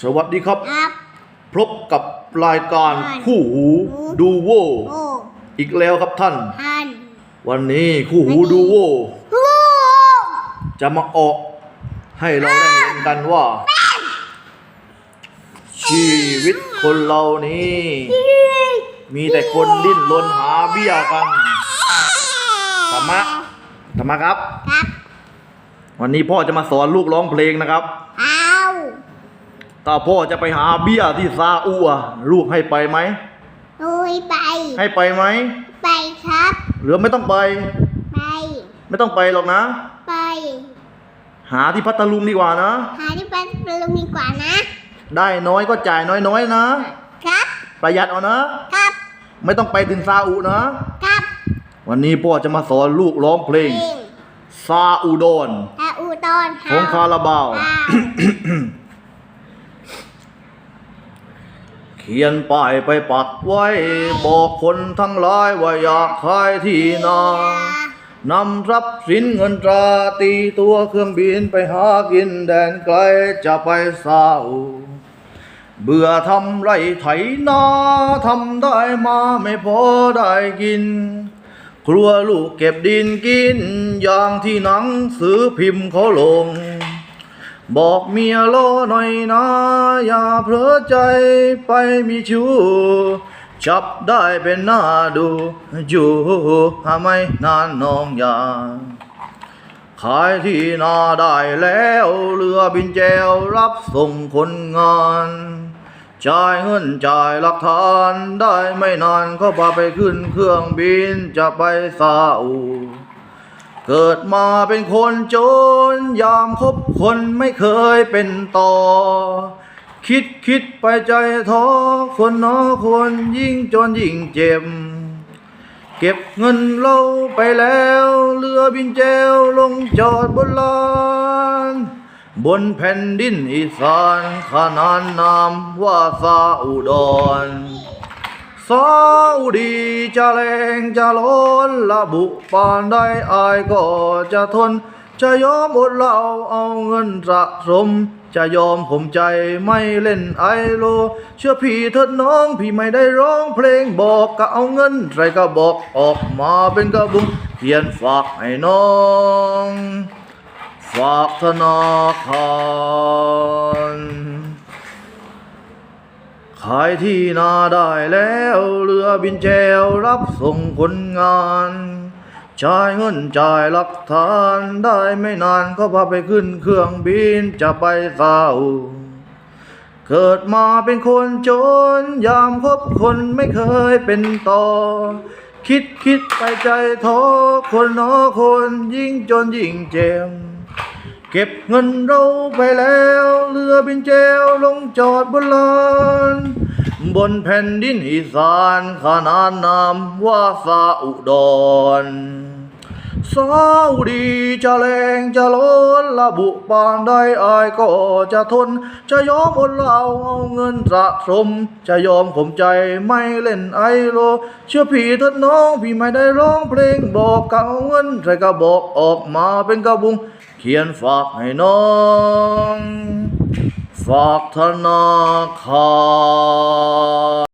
สวัสดีครับ ครับ พบกับรายการใช่คู่หูดูโวโอ้อีกแล้วครับท่านฮันวันนี้คู่หูวันนี้ดูโวฮู้จะมาออกให้เราได้เห็นกันว่า ชีวิตคนเรานี้ มีแต่คนดิ้นรนหาเบี้ยกันธรรมะธรรมะครับ ครับ วันนี้พ่อจะมาสอนลูกร้องเพลงนะครับเอา ถ้าพ่อจะไปหาเบี้ยที่ซาอุอะลูกให้ไปไหมลุยไป ให้ไปไหม ไปครับ หรือไม่ต้องไป ไป ไม่ต้องไปหรอกนะ ไป หาที่พัทลุงดีกว่านะ หาที่เป็นปลุงดีกว่านะ ได้น้อยก็จ่ายน้อยๆนะ ครับ ประหยัดเอานะ ครับ ไม่ต้องไปถึงซาอุนะ ครับ วันนี้พ่อจะมาสอนลูกร้องเพลงเพลงซาอุดอนตาอูตอนของคาราบาว อ้าว เขียนป้ายไปปักไว้ บอกคนทั้งหลายว่าอยากขายที่นานำทรัพย์สินเงินตราตีตัวเครื่องบินไปหากินแดนไกลจะไปซาอุเบื่อทำไรไถนาทำได้มาไม่พอได้กิน ครัวลูกเก็บดินกิน อย่างที่หนังสือพิมพ์เขาลง บอกเมียรอหน่อยนะ อย่าเผลอใจไปมีชู้จับได้เป็นหน้าดู อยู่หาไม่นานน้องอยาขายที่นาได้แล้วเรือบินแจวรับส่งคนงานจ่ายเงินจ่ายหลักฐานได้ไม่นานก็พาไปขึ้นเครื่องบินจะไปซาอุ เกิดมาเป็นคนจน ยามคบคนไม่เคยเป็นต่อ คิดคิดไปใจท้อคนนอคนยิ่งจนยิ่งเจ็บ เก็บเงินเราไปแล้วเรือบินแจวลงจอดบนลานบนแผ่นดินอีสานขนานนามว่าซาอุดร ซาอุดีจะแรงจะล้นระบุปานได้อายก็จะทน จะยอมอดเหล่าเอาเงินสะสม จะยอมผมใจไม่เล่นไอโล เชื่อพี่เถิดน้องพี่ไม่ได้ร้องเพลงบอกก็เอาเงินใส่กระบอกออกมาเป็นกระบุงเขียนฝากให้น้อง ฝากธนาคาร ขายที่นาได้แล้วเรือบินแจวรับส่งคนงานจ่ายเงินจ่ายหลักฐานได้ไม่นานก็พาไปขึ้นเครื่องบินจะไปซาอุเกิดมาเป็นคนจน ยามคบคนไม่เคยเป็นต่อ คิดคิดไปใจท้อคนนอคนยิ่งจนยิ่งเจ็บเก็บเงินเราไปแล้ว เรือบินแจวลงจอดบนลาน บนแผ่นดินอีสานขนานนามว่าซาอุดรซาอุดีจะแรงจะล้นระบุปานได้อายก็จะทน จะยอมอดเล่าเอาเงินสะสม จะยอมข่มใจไม่เล่นไอโล เชื่อพี่เถิดน้องพี่ไม่ได้ร้องเพลงบอกกเอาเงินใส่กระบอกออกมาเป็นกระบุง เขียนฝากให้น้อง ฝากธนาคาร